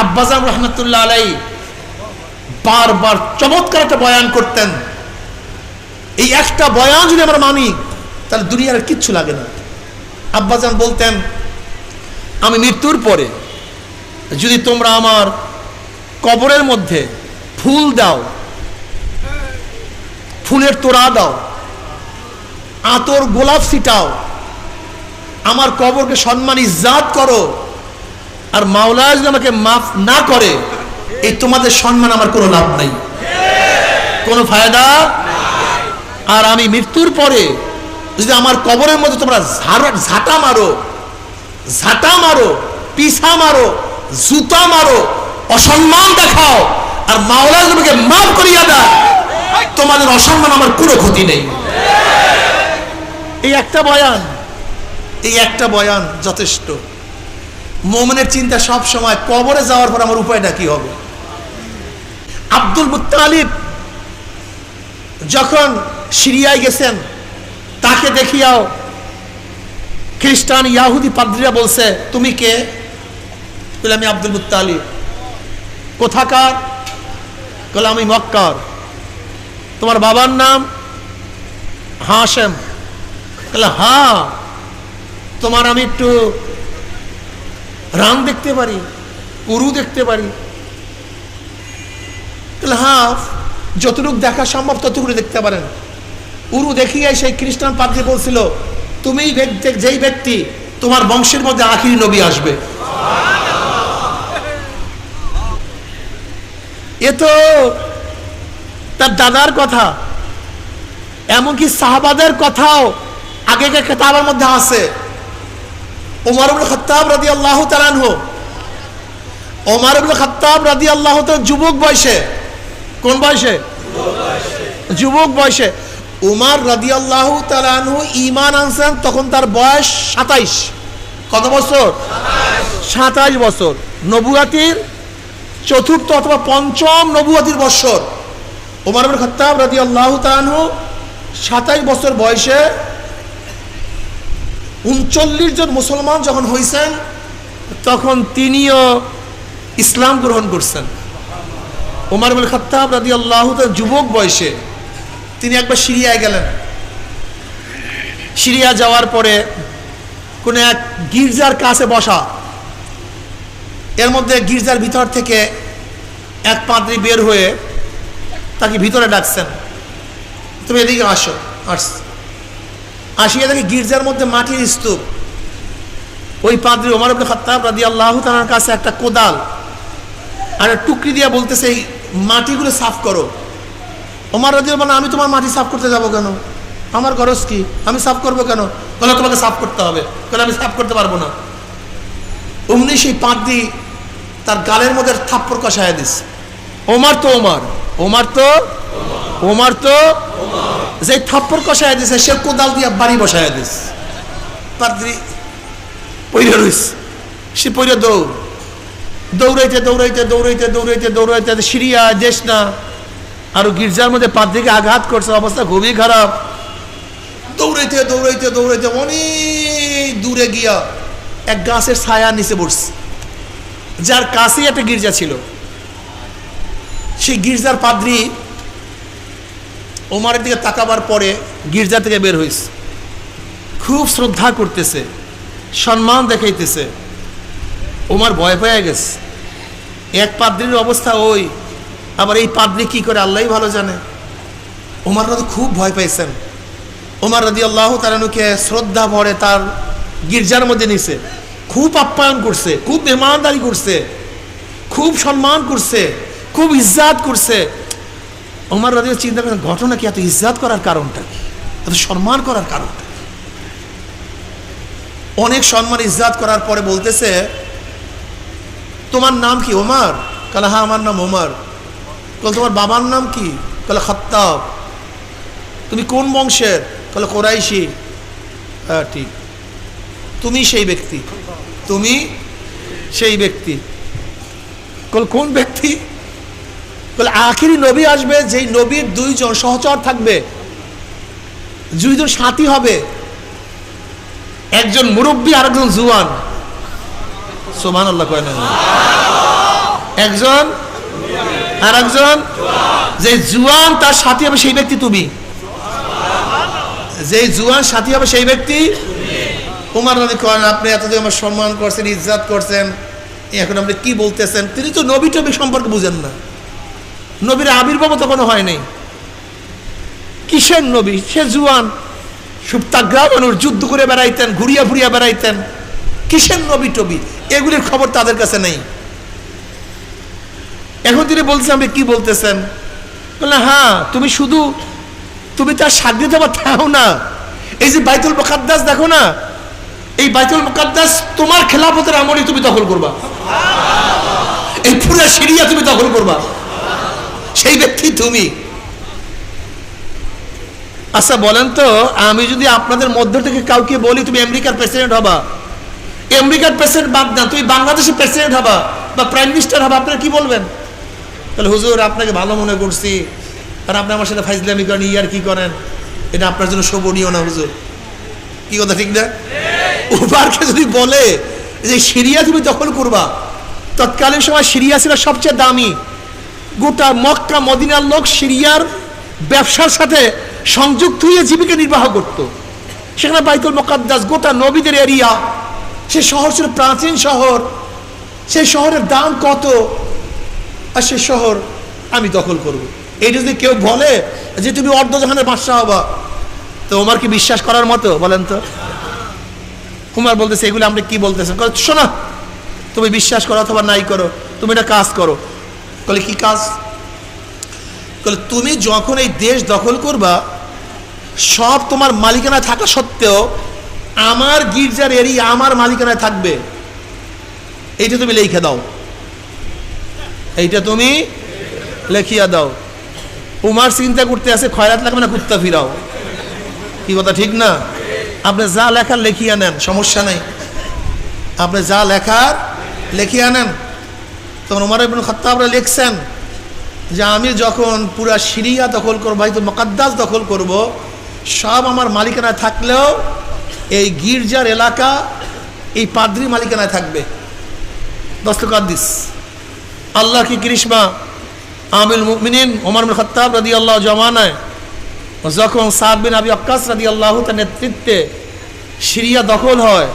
আব্বাজান রহমতুল্লাহ আলাই বারবার চমৎকার একটা বয়ান করতেন। এই একটা বয়ান যদি আমরা মানি, তাহলে দুনিয়ার কিচ্ছু লাগে না। আব্বাজান বলতেন, আমি মৃত্যুর পরে যদি তোমরা আমার কবরের মধ্যে ফুল দাও, ফুলের তোড়া দাও, আতর গোলাপ ছিটাও, আমার কবরকে সম্মান ইজ্জাত করো আর মাওলা যদি আমাকে মাফ না করে, এই তোমাদের সম্মান আমার কোনো লাভ নাই। কোনো ফায়দা আর আমি মৃত্যুর পরে যদি আমার কবরের মধ্যে তোমরা ঝাঁটা মারো ঝাঁটা মারো পিসা মারো, জুতা মারো, অসম্মান দেখাও, আর মাওলা আমাকে মাফ করিয়া দেয়, তোমাদের অসম্মান আমার কোনো ক্ষতি নেই। এই একটা বয়ান, এই একটা বয়ান যথেষ্ট। মোমনের চিন্তা সব সময় কবরে যাওয়ার পর আমার উপায়টা কি হবে? আব্দুল মুত্তালিব যখন সিরিয়ায় গেছেন, তাকে দেখিয়াও খ্রিস্টান ইয়াহুদি পাদ্রীরা বলছে, তুমি কে? বলে, আমি আব্দুল মুত্তালিব। কোথাকার? বলে, আমি মক্কার। তোমার বাবার নাম? হাসেম বলে হ্যাঁ। তোমার আমি একটু রান দেখতে পারি, উরু দেখতে পারি। হ্যাঁ যতটুকু দেখা সম্ভব ততটুকু দেখতে পারেন। উরু দেখিয়ে সেই খ্রিস্টান পাদ্রী বলছিল তুমি যেই ব্যক্তি তোমার বংশের মধ্যে আখিরি নবী আসবে। এ তো তার দাদার কথা, এমনকি সাহাবাদের কথাও আগে আগেকার কেতাবের মধ্যে আছে। ওমর ইবনে খাত্তাব রাদিয়াল্লাহু তাআলা আনহু। ওমর ইবনে খাত্তাব রাদিয়াল্লাহু তাআলা যুবক বয়সে। কোন বয়সে? যুবক বয়সে। উমার রাদিয়াল্লাহু তাআলা আনহু ইমান আনছেন তখন তার বয়স 27 কত বছর? 27 বছর। নবুয়াতির চতুর্থ অথবা পঞ্চম নবুয়াতির বছর ওমর ইবনে খাত্তাব রাদিয়াল্লাহু তাআলা আনহু 27 বছর বয়সে উনচল্লিশ জন মুসলমান যখন হয়েছেন তখন তিনিও ইসলাম গ্রহণ করছেন। ওমর বিন খাত্তাব রাদি আল্লাহ যুবক বয়সে তিনি একবার সিরিয়ায় গেলেন। সিরিয়া যাওয়ার পরে কোন এক গির্জার কাছে বসা, এর মধ্যে গির্জার ভিতর থেকে এক পাদ্রী বের হয়ে তাকে ভিতরে ডাকছেন। তুমি এদিকে আসো, আসছে। আসিয়া দেখে গির্জার মধ্যে মাটির স্তূপ। ওই পাদ্রী ওমর ইবনে খাত্তাব রাদিয়াল্লাহু তাআলার কাছে একটা কোদাল আর টুকরি দিয়া বলতেছে, এই মাটিগুলো সাফ করো। ওমর রাদিয়াল্লাহু বলে, আমি তোমার মাটি সাফ করতে যাব কেন? আমার খরচ কি? আমি সাফ করব কেন? বলে, তোমাকে সাফ করতে হবে। বলে, আমি সাফ করতে পারব না। অমনি সেই পাদ্রী তার গালের মধ্যে থাপ্পড় কষায় দিস ওমার তো ওমার ওমার তো ওমার তো যে থাপ্পড় কষায় দিছে, সে কোদাল দিয়া বাড়ি বসায় দিস পাদ্রি পইরে রইস সে পইরে দৌড়। দৌড়াইতে দৌড়াইতে দৌড়াইতে দৌড়াইতে দৌড়াইতে সিরিয়া দেশ না আর গির্জার মধ্যে পাদ্রিকে আঘাত করছে, অবস্থা খুবই খারাপ। দৌড়াইতে দৌড়াইতে দৌড়াইতে অনেক দূরে গিয়া এক গাছের ছায়া নিচে বসছে যার কাছেই একটা গির্জা ছিল। সেই গির্জার পাদ্রী ওমারের দিকে তাকাবার পরে গির্জা থেকে বের হয়েছে খুব শ্রদ্ধা করতেছে, সম্মান দেখাইতেছে। ওমার ভয় পেয়ে গেছে। এক পাদ্রির অবস্থা ওই, আবার এই পাদ্রি কি করে আল্লাহ ভালো জানে। ওমার তো খুব ভয় পাইছেন। ওমার রাদি আল্লাহ তালানুকে শ্রদ্ধা ভরে তার গির্জার মধ্যে নিছে। খুব আপ্যায়ন করছে, খুব মেহমানদারি করছে, খুব সম্মান করছে, খুব ইজ্জাত করছে। ওমর রাজিও চিন্তা করেন, ঘটনা কি? এত ইজ্জাত করার কারণটা কি? এত সম্মান করার কারণটা? অনেক সম্মান ইজ্জাত করার পরে বলতেছে, তোমার নাম কি ওমর কালে হ্যাঁ আমার নাম ওমর বল তোমার বাবার নাম কি? কালে, খত্তাব। তুমি কোন বংশের? কালে, কোরাইশি। হ্যাঁ ঠিক। তুমি সেই ব্যক্তি। তুমি সেই ব্যক্তি। কল, কোন ব্যক্তি? বলে আখিরি নবী আসবে, যেই নবীর দুইজন সহচর থাকবে, দুইজন সাথী হবে, একজন মুরব্বী আর একজন জুয়ান। সোমান আল্লাহ কয় না। একজন আর একজন যে জুয়ান তার সাথী হবে সেই ব্যক্তি তুমি। যে জুয়ান সাথী হবে সেই ব্যক্তি উমার নদী করেন আপনি এতদিন আমার সম্মান করছেন, ইজ্জাত করছেন, এখন আপনি কি বলতেছেন? তিনি তো নবী টবি সম্পর্কে বুঝেন না। নবীর আবির্ভাবও তখনও হয় নাই কিসের নবী? সে জুয়ান। সুপ্তাগ্রাহ মানুষ যুদ্ধ করে বেড়াইতেন, ঘুরিয়া ফুরিয়া বেড়াইতেন। কিসের নবী টবি? এগুলির খবর তাদের কাছে নেই। এখন তিনি বলছেন, আপনি কি বলতেছেন? বললেন হ্যাঁ তুমি শুধু, তুমি তার সাগ্রী দেওয়া থাও না। এই যে বাইতুল মুকাদ্দাস, দেখো না, এই বাইতুল মুকাদ্দাস তোমার খেলাফতের আমলই তুমি দখল করবা। এই পুরা সিরিয়া তুমি দখল করবা। সেই ব্যক্তি তুমি। আচ্ছা বলেন তো, আমি যদি আপনাদের মধ্য থেকে কাউকে বলি, তুমি আমেরিকার প্রেসিডেন্ট হবা। আমেরিকার প্রেসিডেন্ট বাদ না তুমি বাংলাদেশের প্রেসিডেন্ট হবা বা প্রাইম মিনিস্টার হবা, আপনারা কি বলবেন? তাহলে হুজুর, আপনাকে ভালো মনে করছি। আর আপনি আমার সাথে ফাইজলামি করেন, ইয়ার কি করেন? এটা আপনার জন্য শোভনীয় না, হুজুর। কি কথা, ঠিক না? উবারকে যদি বলে যে সিরিয়া তুমি দখল করবা, তৎকালীন সময় সিরিয়া ছিল সবচেয়ে দামি। গোটা মক্কা, মদিনার লোক, সিরিয়ার ব্যবসার সাথে সংযুক্ত হয়ে জীবিকা নির্বাহ করত। সেখানে বাইতুল মোকাদ্দাস, গোটা নবীদের এরিয়া, সে শহর ছিল প্রাচীন শহর। সেই শহরের দাম কত? আর সে শহর আমি দখল করব। এই যদি কেউ বলে যে তুমি অর্ধজাহানের বাদশাহ হবা, তো ওমার কি বিশ্বাস করার মতো? বলেন তো। কুমার বলতেছে, এগুলো আমরা কি বলতেছেন? শোনা, তুমি বিশ্বাস করো অথবা নাই করো, তুমি এটা কাজ করো। বলে কি কাজ? বলে তুমি যখন এই দেশ দখল করবা, সব তোমার মালিকানায় থাকা সত্ত্বেও আমার গির্জার এরিয়া আমার মালিকানায় থাকবে। এইটা তুমি লিখে দাও। এইটা তুমি লেখিয়া দাও। উমার চিন্তা করতে আছে, খয়রাত লাগবে না কুত্তা ফিরাও। কি কথা, ঠিক না? আপনি যা লেখার লেখিয়া নেন, সমস্যা নেই। আপনি যা লেখার লেখিয়া নেন। তখন উমার ইবনে খাত্তাবরা লিখছেন যে আমি যখন পুরা সিরিয়া দখল করব হয়তো মকাদ্দাস দখল করব, সব আমার মালিকানায় থাকলেও এই গির্জার এলাকা, এই পাদ্রি মালিকানায় থাকবে। দস্তকাদ্দিস আল্লাহ কি কৃষ্মা আমিল মুমিনিন ওমর খত্তাব রাদি আল্লাহ জমানায় যখন সাদ বিন আবি আক্কাস রাদি আল্লাহ তার নেতৃত্বে সিরিয়া দখল হয়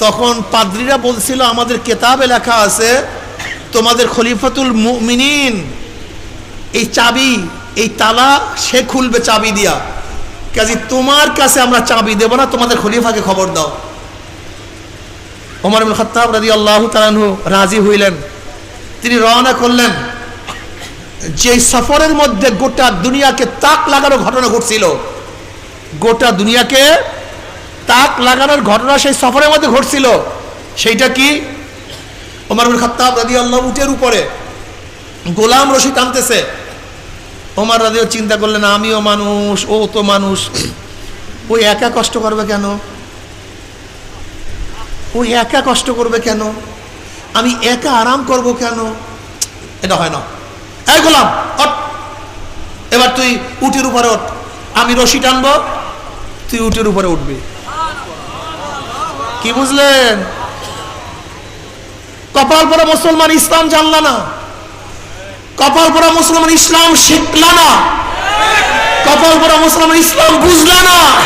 তখন পাদ্রীরা বলছিল, আমাদের কেতাবে লেখা আছে, তোমাদের খলিফাতুল মুমিনিন, এই চাবি, এই তালা, সে খুলবে চাবি দিয়া। কাজে তোমার কাছে আমরা চাবি দেব না, তোমাদের খলিফাকে খবর দাও। ওমর খাত্তাব রাদিয়াল্লাহু তাআলাহু রাজি হইলেন। তিনি রওনা করলেন। যে সফরের মধ্যে গোটা দুনিয়াকে তাক লাগানোর ঘটনা ঘটছিল, গোটা দুনিয়াকে তাক লাগানোর ঘটনা সেই সফরের মধ্যে ঘটছিল। সেইটা কি? ওমর বিন খাত্তাব রাদিয়াল্লাহু উটের উপরে গোলাম রশি টানতেছে ওমর রাদিও চিন্তা করলেন, আমিও মানুষ, ও তো মানুষ। ওই একা কষ্ট করবে কেন? ওই একা কষ্ট করবে কেন? আমি একা আরাম করব কেন? এটা হয় না। এই গোলাম, ওঠ। এবার তুই উটের উপরে ওঠ। আমি রশি টানবো তুই উটের উপরে উঠবি। কি বুঝলেন? কপাল পরা মুসলমান ইসলাম জানল না। কপাল পরা মুসলমান ইসলাম শিখল না। কপাল পরা মুসলমান ইসলাম বুঝল না।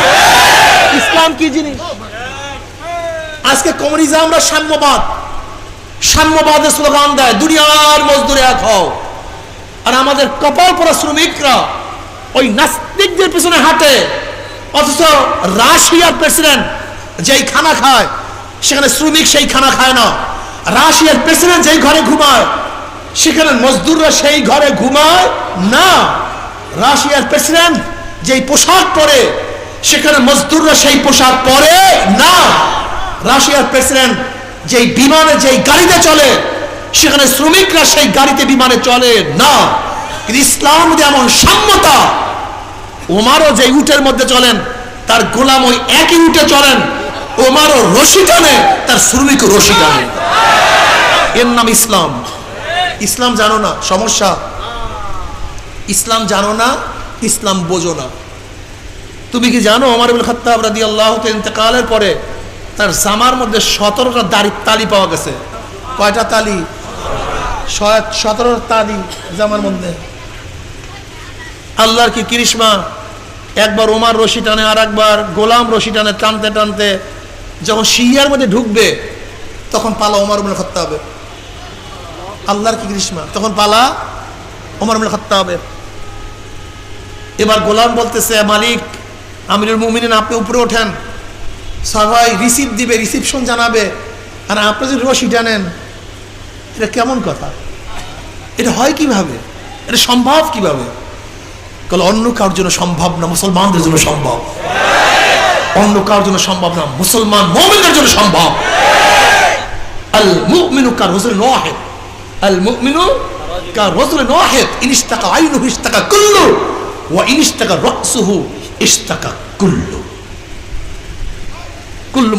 ইসলাম কি জিনিস? আজকে কমিউনিজমরা সাম্যবাদ। সাম্যবাদের স্লোগান দেয়, দুনিয়ার মজদুরে এক হও। আর আমাদের কপাল পরা শ্রমিকরা ওই নাস্তিকদের পেছনে হাঁটে। অথচ রাশিয়ার প্রেসিডেন্ট যেই খানা খায়, সেখানে শ্রমিক সেই খানা খায় না। রাশিয়ার প্রেসিডেন্ট যেই ঘরে ঘুমায়, সেখানে মজদুররা সেই ঘরে ঘুমায় না। রাশিয়ার প্রেসিডেন্ট যেই পোশাক পরে, সেখানে মজদুররা সেই পোশাক পরে না। রাশিয়ার প্রেসিডেন্ট যেই বিমানে যেই গাড়িতে চলে, সেখানে শ্রমিকরা সেই গাড়িতে বিমানে চলে না। কিন্তু ইসলাম যেমন সাম্যতা, ওমারও যে উটের মধ্যে চলেন, তার গোলাম ওই একই উটে চলেন ওমারও রশি টানে, তার রশি টানে। এর নাম ইসলাম। ইসলাম জানো না, সমস্যা? ইসলাম জানো না, ইসলাম বোঝো না। তুমি কি জানো রাদি ইন্তেকালের পরে তার জামার মধ্যে সতেরোটা দাড়ি, তালি পাওয়া গেছে। কয়টা তালি? সতেরো তালি জামার মধ্যে। আল্লাহর কি কৃষ্মা একবার ওমার রশি টানে আর একবার গোলাম রশি টানে, টানতে টানতে যখন শিয়ার মধ্যে ঢুকবে, তখন পালা ওমর খত্তা হবে আল্লাহর কি কৃষ্মা তখন পালা ওমর খত্তা হবে এবার গোলাম বলতেছে, মালিক, আমিরুল মুমিনিন, আপনি উপরে ওঠেন। সবাই রিসিভ দিবে রিসিপশন জানাবে। আর আপনি যদি রশি টানেন, এটা কেমন কথা? এটা হয় কীভাবে? এটা সম্ভব কীভাবে? কাল অন্য কারোর জন্য সম্ভব না, মুসলমানদের জন্য সম্ভব। অন্য কার জন্য সম্ভব না? মুসলমান মোমিনদের জন্য সম্ভব। আল মুমিনু কার আল মুমিনু কার ইনিস্তাকা ইস্তাকা কুল্লু ওয়া ইনিস্তাকা রাসুহু ইস্তাকা কুল্লু।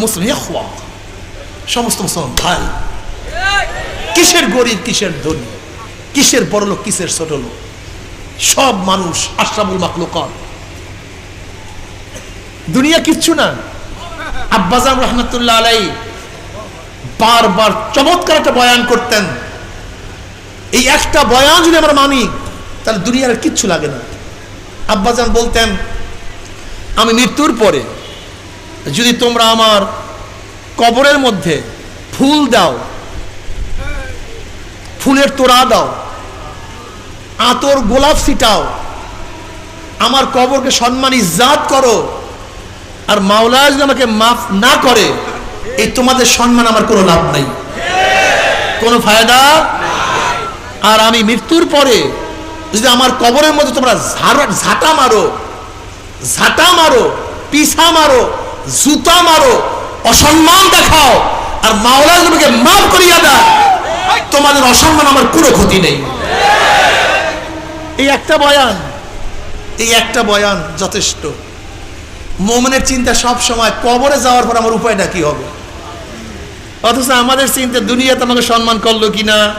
মুসলিম ইখওয়া সমস্ত মুসলমান ভাই, কিসের গরিব, কিসের ধনী, কিসের বড় লোক কিসের ছোট লোক সব মানুষ আশরাফুল মাকলুকর দুনিয়া কিচ্ছু না। আব্বাজাম রহমতুল্লাহ আলাই বারবার চমৎকার একটা বয়ান করতেন। এই একটা বয়ান যদি আমরা মানি, তাহলে দুনিয়ার কিচ্ছু লাগে না। আব্বাজান বলতেন, আমি মৃত্যুর পরে যদি তোমরা আমার কবরের মধ্যে ফুল দাও, ফুলের তোড়া দাও, আতর গোলাপ ছিটাও, আমার কবরকে সম্মান ইজাত করো আর মাওলা যদি আমাকে মাফ না করে, এই তোমাদের সম্মান আমার কোনো লাভ নাই। কোনো ফায়দা? আর আমি মৃত্যুর পরে যদি আমার কবরের মধ্যে তোমরা ঝাঁটা মারো ঝাঁটা মারো, পিছা মারো, জুতা মারো, অসম্মান দেখাও, আর মাওলা তোমাকে মাফ করিয়া দেয়, তোমাদের অসম্মান আমার কোনো ক্ষতি নেই। এই একটা বয়ান, এই একটা বয়ান যথেষ্ট। মোমনের চিন্তা সব সময় কবরে যাওয়ার পর আমার উপায়টা কি হবে? অথচ আমাদের চিন্তা দুনিয়াতে আমাকে সম্মান করল কিনা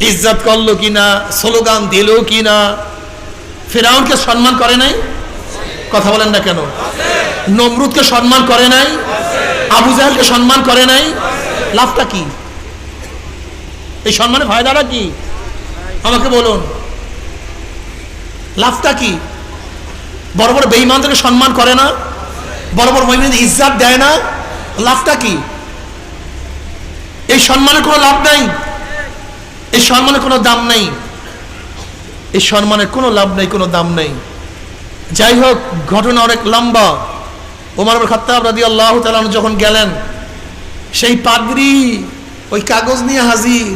ইজ্জত করল কিনা স্লোগান দিল কিনা ফেরাউনকে সম্মান করে নাই? কথা বলেন না কেন? নমরুদকে সম্মান করে নাই? আবু জাহেলকে সম্মান করে নাই? লাভটা কি? এই সম্মানের ফায়দাটা কি? আমাকে বলুন। লাভটা কি? বড় বড় বেঈমানদেরকে সম্মান করে না, বড় বড় মহিলাদের ইজ্জাত দেয় না। লাভটা কি? এই সম্মানের কোনো লাভ নাই, এই সম্মানের কোনো দাম নেই, এই সম্মানের কোনো লাভ নেই, কোনো দাম নেই। যাই হোক, ঘটনা অনেক লম্বা। ওমর খাত্তাব রাদি আল্লাহ তালন যখন গেলেন, সেই পাগড়ি ওই কাগজ নিয়ে হাজির।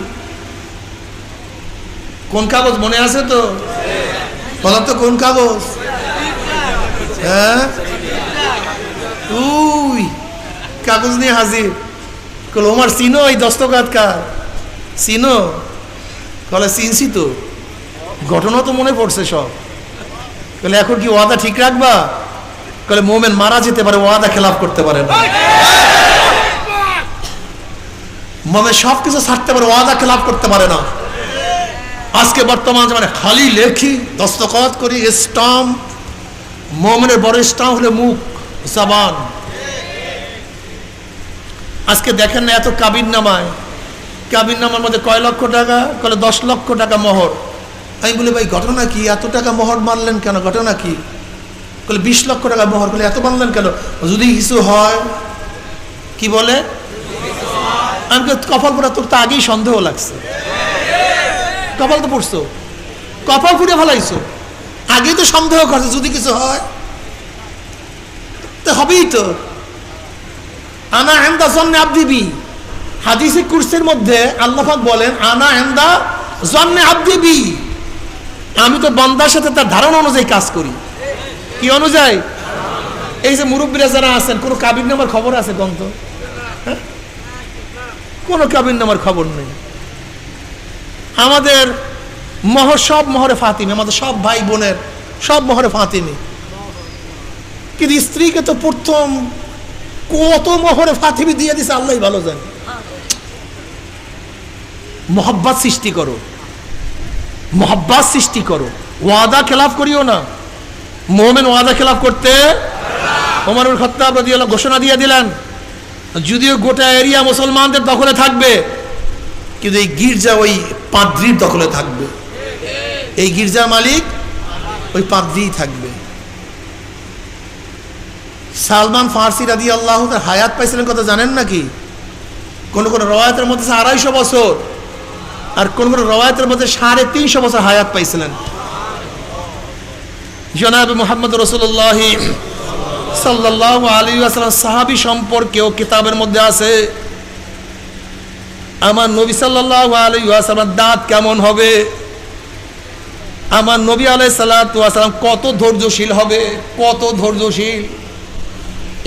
কোন কাগজ মনে আছে তো? বলো তো কোন কাগজ? হ্যাঁ? কাগজ নিয়ে হাজির। কল ওমার, চিনো এই দস্তকাত কার? চিনো? কলে চিনছি তো। ঘটনা তো মনে পড়ছে সব। কলে এখন কি ওয়াদা ঠিক রাখবা? কলে মোমেন মারা যেতে পারে, ওয়াদা খেলাফ করতে পারে না। মোমেন সব কিছু ছাড়তে পারে, ওয়াদা খেলাফ করতে পারে না। আজকে বর্তমান মানে খালি লেখি, দস্তখত করি, স্টাম্প মোমেনের বড় স্টাম্প হলে মুখ, জবান। আজকে দেখেন না এত কাবির নামায়। কাবির নামার মধ্যে কয় লক্ষ টাকা? কলে দশ লক্ষ টাকা মোহর। আমি বলি, ভাই, ঘটনা কি? এত টাকা মোহর মারলেন কেন? ঘটনা কি? কলে বিশ লক্ষ টাকা মোহর। কলে এত মারলেন কেন? যদি কিছু হয়, কি বলে? আমি কপাল পড়া তোর তো আগেই সন্দেহ লাগছে। কপাল তো পড়ছো। কপাল ফুটে ফেলাইছো। আগেই তো সন্দেহ করছে যদি কিছু হয়, তো হবেই তো। আনা হেন্দা জন্নে আবদিবি। হাদিসে কুরসের মধ্যে আল্লাহাক বলেন, আনা হেন্দা জন্নে আবদিবি। আমি তো বন্দার সাথে তার ধারণা অনুযায়ী কাজ করি। কি অনুযায়ী? এই যে মুরব্বীরা যারা আছেন, কোনো কাবির নামার খবর আছে গন্ত হ্যাঁ? কোনো কাবির নামার খবর নেই। আমাদের মহর সব মহরে ফাতিমি, আমাদের সব ভাই বোনের সব মহরে ফাতিমি। কিন্তু স্ত্রীকে তো প্রথম কত মহরে ফাতিমি দিয়ে দিছে আল্লাহ ভালো জানে। মোহাব্বাত সৃষ্টি করো। মোহাব্বাত সৃষ্টি করো। ওয়াদা খেলাফ করিও না। মোমেন ওয়াদা খেলাফ করতে ওমরুল খত্তাব রাদিয়াল্লাহু ঘোষণা দিয়ে দিলেন, যদিও গোটা এরিয়া মুসলমানদের দখলে থাকবে, কিন্তু এই গির্জা ওই পাদ্রির দখলে থাকবে। এই গির্জার মালিক ওই পাদ্রিই থাকবে। সালমান ফার্সি রাদি আল্লাহ তার হায়াত পাইছিলেন কথা জানেন নাকি? কোন কোন রওয়ায়তের মধ্যে আড়াইশো বছর আর কোন কোন রওয়ায়তের মধ্যে সাড়ে তিনশো বছর হায়াত পাইছিলেন। জনাব মোহাম্মদ রসুল্লাহ সাল্লাহ আলী আসলাম সাহাবি সম্পর্কেও কিতাবের মধ্যে আছে। আমার নবী সাল্লাহ আলী আসলামের দাঁত কেমন হবে? আমার নবী আলাই সাল্লাম কত ধৈর্যশীল হবে, কত ধৈর্যশীল।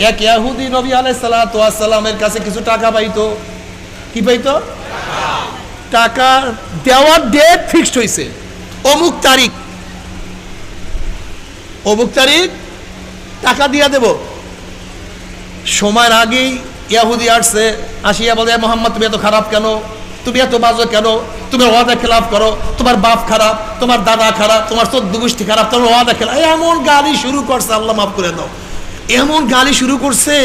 এক ইয়াহুদি নবী আলাই সাল্লামের কাছে কিছু টাকা পাইতো। কি পাইতো? টাকা দেওয়ার ডেট ফিক্সড হয়েছে অমুক তারিখ। অমুক তারিখ টাকা দিয়া দেব। সময়ের আগেই ইয়াহুদি আসছে, আসিয়া বলে মোহাম্মদ, তুমি এত খারাপ কেন? তুমি এত বাজে কেন? তুমি ওয়াদা খেলাফ করো, তোমার বাপ খারাপ, তোমার দাদা খারাপ, তোমার চোদ্দ গোষ্ঠী খারাপ, তোমার ওয়াদা খেলা এমন গালি শুরু করছে, আল্লাহ মাফ করে দাও। এমন গালি শুরু করছে,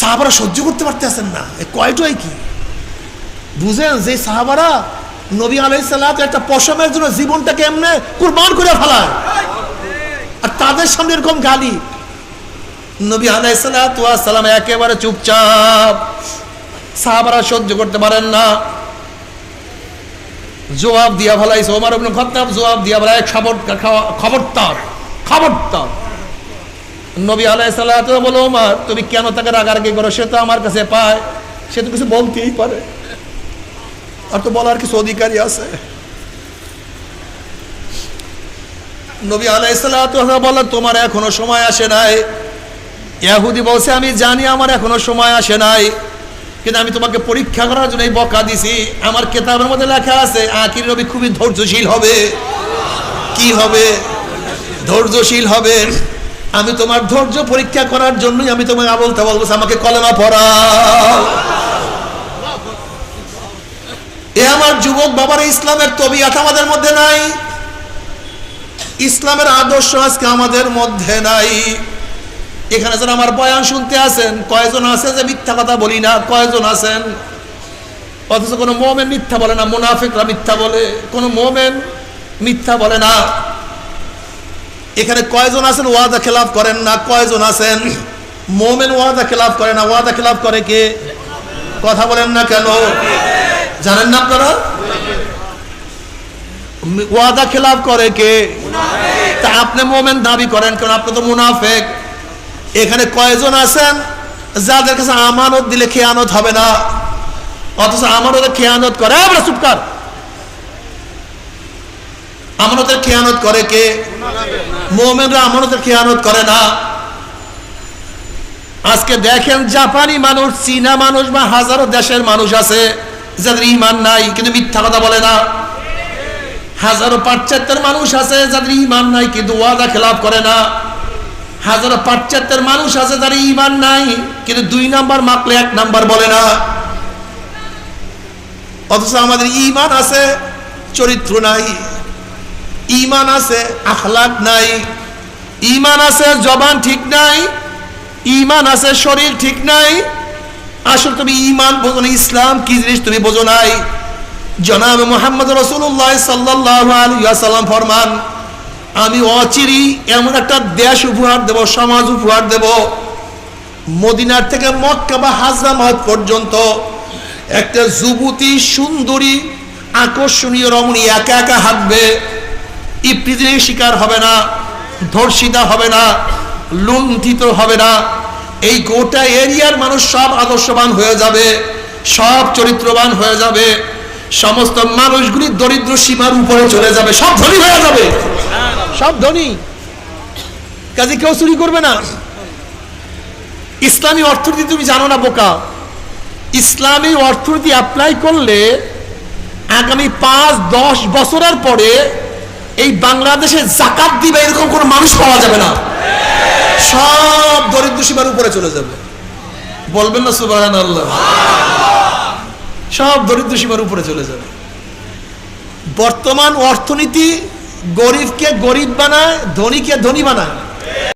সাহাবারা সহ্য করতে পারতেছেন না। কয়টাই কি? বুঝেন যে সাহাবারা নবী আলাই সাল্লাহ একটা পশমের জন্য জীবনটাকে এমনি কুরবান করে ফেলায়। আর তাদের সামনে এরকম গালি। নবী আলাই সাল্লাম একেবারে চুপচাপ। সাহাবারা সহ্য করতে পারেন না। জবাব দিয়া ফেলাইছে ওমর ইবনে খাত্তাব, জবাব দিয়া ফেলাই খবর খবরদার খবরদার। নবী আলাই সাল্লাহ বলো, ওমর, তুমি কেন তাকে রাগারাগি করো? সে তো আমার কাছে পায়। সে তো কিছু বলতেই পারে। আর তো বলার কিছু অধিকারী আছে। নবী আলাইসাল্লাহ বলেন, তোমার এখনও সময় আসে নাই। ইয়াহুদি বলছে, আমি জানি আমার এখনও সময় আসে নাই। কিন্তু আমি তোমাকে পরীক্ষা করার জন্য এই বকা দিছি। আমার কেতাবের মধ্যে লেখা আছে আকির নবী খুবই ধৈর্যশীল হবে। কি হবে? ধৈর্যশীল হবে আমি তোমার ধৈর্য পরীক্ষা করার জন্যই আমি তোমাকে বলতে বলব আমাকে কলেমা পড়াও। এ আমার যুবক বাবার ইসলামের তবিয়াত আমাদের মধ্যে নাই। ইসলামের আদর্শ আজকে আমাদের মধ্যে নাই। এখানে যারা আমার বয়ান শুনতে আছেন, কয়জন আছে যে মিথ্যা কথা বলি না, কয়জন আছেন? অথচ কোনো মোমেন মিথ্যা বলে না, মুনাফিকরা মিথ্যা বলে, কোনো মোমেন মিথ্যা বলে না। এখানে কয়জন আছেন ওয়াদা খেলাফ করেন না, কয়জন আছেন? মোমেন ওয়াদা খেলাফ করে না, ওয়াদা খেলাফ করে কে? কথা বলেন না কেন? জানেন না আপনারা? ওয়াদা খেলাফ করে কে? তা আপনি মোমেন দাবি করেন কারণ আপনি তো মুনাফেক। এখানে কয়জন আছেন? যাদের কাছে আমানত দিলে খেয়ানত হবে না। অথচ আমানতের খেয়ানত করে। আমরা চুপকার আমানতের খেয়ানত করে কে? মোমেনরা আমানতের খেয়ানত করে না। আজকে দেখেন জাপানি মানুষ, চীনা মানুষ বা হাজারো দেশের মানুষ আছে, যাদের ইমান নাই, কিন্তু মিথ্যা কথা বলে না। হাজারো পাশ্চাত্যের মানুষ আছে, যাদের ইমান নাই, কিন্তু ওয়াদা খেলাফ করে না। হাজারো পাশ্চাত্যের মানুষ আছে যাদের ইমান নাই, কিন্তু দুই নাম্বার মাপলে এক নাম্বার বলে না। অথচ আমাদের ইমান আছে, চরিত্র নাই ইমান আছে, আখলাক নাই ইমান আছে, জবান ঠিক নাই ইমান আছে, শরীর ঠিক নাই। আসলে তুমি ইমান বোঝো না, ইসলাম কি জিনিস তুমি বোঝো নাই। জনাব মোহাম্মদ রসুল্লাহ সাল্লাহ আলিয়া সাল্লাম ফরমান আমি অচিরি এমন একটা দেশ উপহার দেব, সমাজ উপহার দেব। মদিনার থেকে মক্কা বা হাজরামাত পর্যন্ত একটা যুবতী, সুন্দরী, আকর্ষণীয় রমণী একা একা হাঁটবে। ইপ্রিদিনের শিকার হবে না, ধর্ষিতা হবে না, লুণ্ঠিত হবে না। এই গোটা এরিয়ার মানুষ সব আদর্শবান হয়ে যাবে, সব চরিত্রবান হয়ে যাবে। সমস্ত মানুষগুলি দরিদ্র সীমার উপরে চলে যাবে, সব ধনী হয়ে যাবে। সব ধনী কাজে কেউ চুরি করবে না। ইসলামী অর্থনীতি তুমি জানো না, বোকা। ইসলামী অর্থনীতি অ্যাপ্লাই করলে আগামী পাঁচ, দশ বছরের পরে এই বাংলাদেশে জাকাত দিবে এরকম কোনো মানুষ পাওয়া যাবে না। সব দরিদ্র সীমার উপরে চলে যাবে। বলবেন না সুবাহ আল্লাহ সব দরিদ্র সীমার উপরে চলে যাবে। বর্তমান অর্থনীতি গরিবকে গরিব বানায় ধনীকে ধনী বানায়।